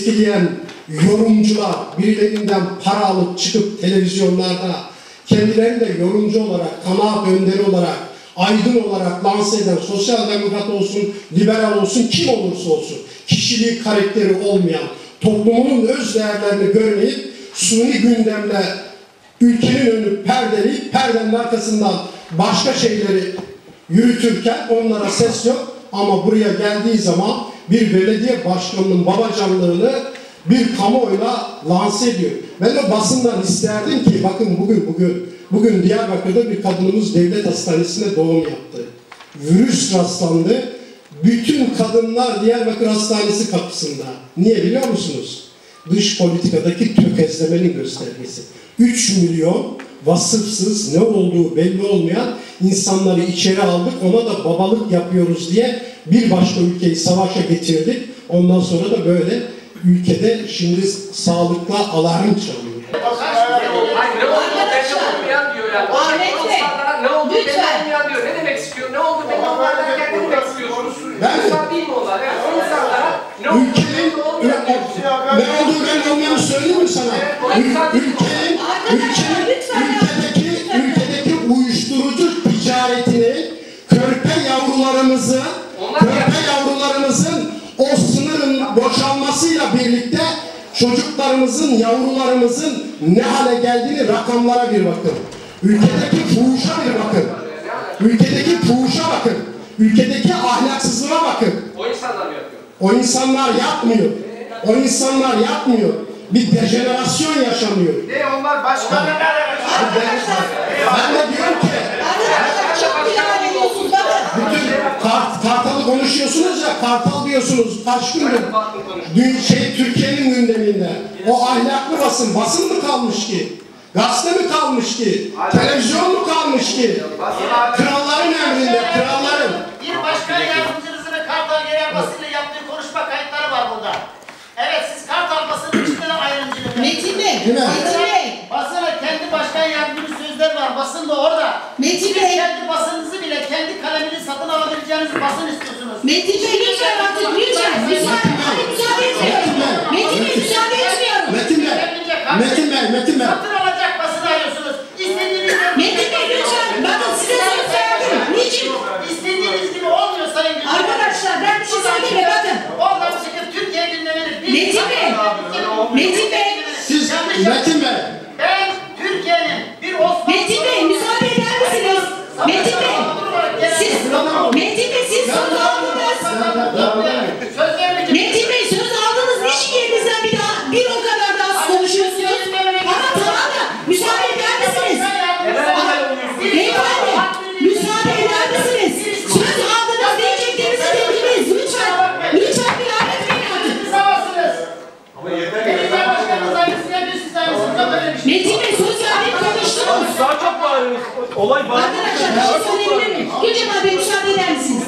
etkileyen yorumcular birilerinden para alıp çıkıp televizyonlarda kendilerini de yorumcu olarak, kanaat önderi olarak, aydın olarak lanse eden sosyal demokrat olsun, liberal olsun, kim olursa olsun kişiliği, karakteri olmayan, toplumunun öz değerlerini görmeyip suni gündemle ülkenin önünü perdeleyip perdenin arkasından başka şeyleri yürütürken onlara ses yok ama buraya geldiği zaman bir belediye başkanının babacanlığını bir kamuoyuna lanse ediyor. Ben de basından isterdim ki bakın bugün bugün bugün Diyarbakır'da bir kadınımız devlet hastanesinde doğum yaptı. Virüs rastlandı. Bütün kadınlar Diyarbakır Hastanesi kapısında. Niye biliyor musunuz? Dış politikadaki tökezlemenin göstergesi. 3 milyon vasıfsız, ne olduğu belli olmayan insanları içeri aldık. Ona da babalık yapıyoruz diye bir başka ülkeyi savaşa getirdik. Ondan sonra da böyle ülkede şimdi sağlıkla alarm çalıyor. Hayır ne oldu belli olmayan diyor yani. Ahmet O Bey, insanlara ne oldu belli lütfen. olmayan diyor. Ne demek istiyor? Ne oldu belli olmayan derken ne demek istiyorsunuz? Ben- İnsan değil mi onlar? Yani o insanlara ne oldu Ülkenin belli olmayan diyor. ne olduğu belli olmayanı söyleyeyim mi sana? Ül- Ülkenin, ülkenin, ülkedeki, ülkedeki uyuşturucu ticaretini körpe yavrularımızı, yavrularımızın o sınırın boşalmasıyla birlikte çocuklarımızın, yavrularımızın ne hale geldiğini rakamlara bir bakın. Ülkedeki fuhuşa bir bakın. Ülkedeki fuhuşa bakın. Ülkedeki ahlaksızlığa bakın. O insanlar yapıyor? O insanlar yapmıyor. O insanlar yapmıyor. Bir dejenerasyon yaşanıyor. Ne onlar başka ne Ben de diyorum ki bütün kart, Kartal'ı konuşuyorsunuz ya Kartal diyorsunuz kaç gündür dün şey Türkiye'nin gündeminde o ahlaklı basın basın mı kalmış ki? Gazete mi kalmış ki? Televizyon mu kalmış ki? Kralların emrinde, kralların. Bir başkan yardımcınızın Kartal Yerel Basın'la yaptığı konuşma kayıtları var burada. Evet siz Kartal Basın'ın içinde de ayrımcılık. Metin Bey, Değil mi? Metin Bey, Basına kendi başkan yardımcı sözler var. Basın da orada. Metin Bey. kendi basınınızı bile kendi kalemini satın alabileceğiniz basın istiyorsunuz. Metin Bey lütfen artık lütfen. Müsaade, Siz Metin Olay bağırıyor. Arkadaşlar bir şey söyleyebilir miyim? Gülcemal Bey müsaade eder misiniz?